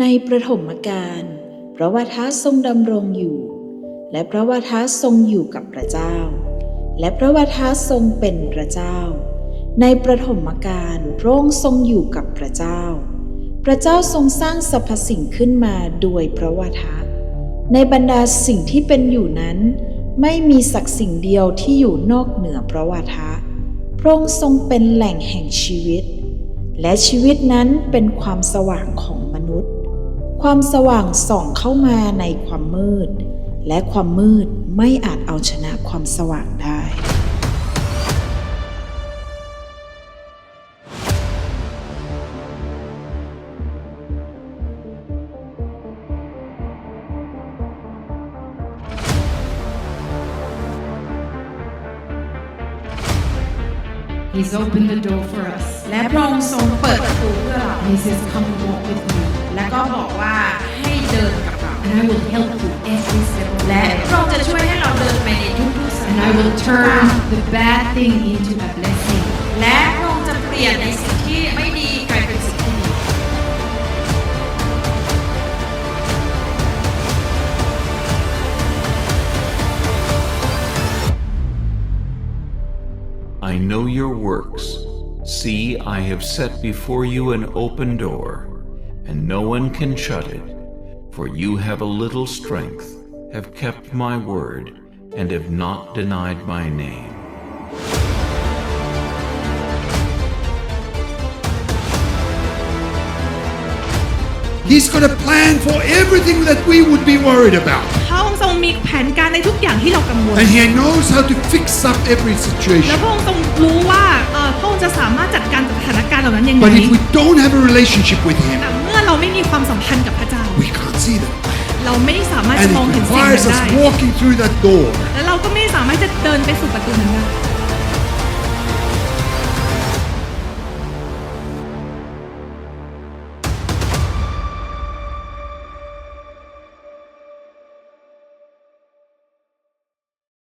ในประถมกาลพระวาทะทรงดำรงอยู่ และพระวาทะทรงอยู่กับพระเจ้า และพระวาทะทรงเป็นพระเจ้า ในประถมกาลพระองค์ทรงอยู่กับพระเจ้า พระเจ้าทรงสร้างสรรพสิ่งขึ้นมาโดยพระวาทะในบรรดาสิ่งที่เป็นอยู่นั้น ไม่มีสักสิ่งเดียวที่อยู่นอกเหนือพระวาทะพระองค์ทรงเป็นแหล่งแห่งชีวิต และชีวิตนั้นเป็นความสว่างของมนุษย์ ความสว่างส่องเข้ามาในความมืด และความมืดไม่อาจเอาชนะความสว่างได้ He's opened the door for us. และพระองค์ทรงเปิดประตูเพื่อเรา And he says, Come and walk with me. และก็บอกว่าให้เดินกับเรา And I will help you every step of the และ way. พระองค์จะช่วยให้เราเดินไปในทุกๆส And ถา I น will turn the bad thing into a blessing. และพระองค์จะเปลี่ยนในสิ่งที่ไม่ดีกลายเป็นสิ่งที่ดี I know your works. See, I have set before you an open door, and no one can shut it. For you have a little strength, have kept my word, and have not denied my name. He's got a plan for everything that we would be worried about. พระองค์ทรงมีแผนการในทุกอย่างที่เรากังวล And He knows how to fix up every และ situation. พระองค์ทรงรู้ว่าเอ่อพระองค์จะสามารถจัดการกับสถานการณ์เหล่านั้นยังไง But if we don't have a relationship with Him, แต่ เมื่อเราไม่มีความสัมพันธ์กับพระเจ้า we can't see them. เราไม่สามารถ And จะมอง it เห็นสิ่ง requires นั้น us ได้ walking through that door และเราก็ไม่สามารถจะเดินไปสู่ประตูนั้นได้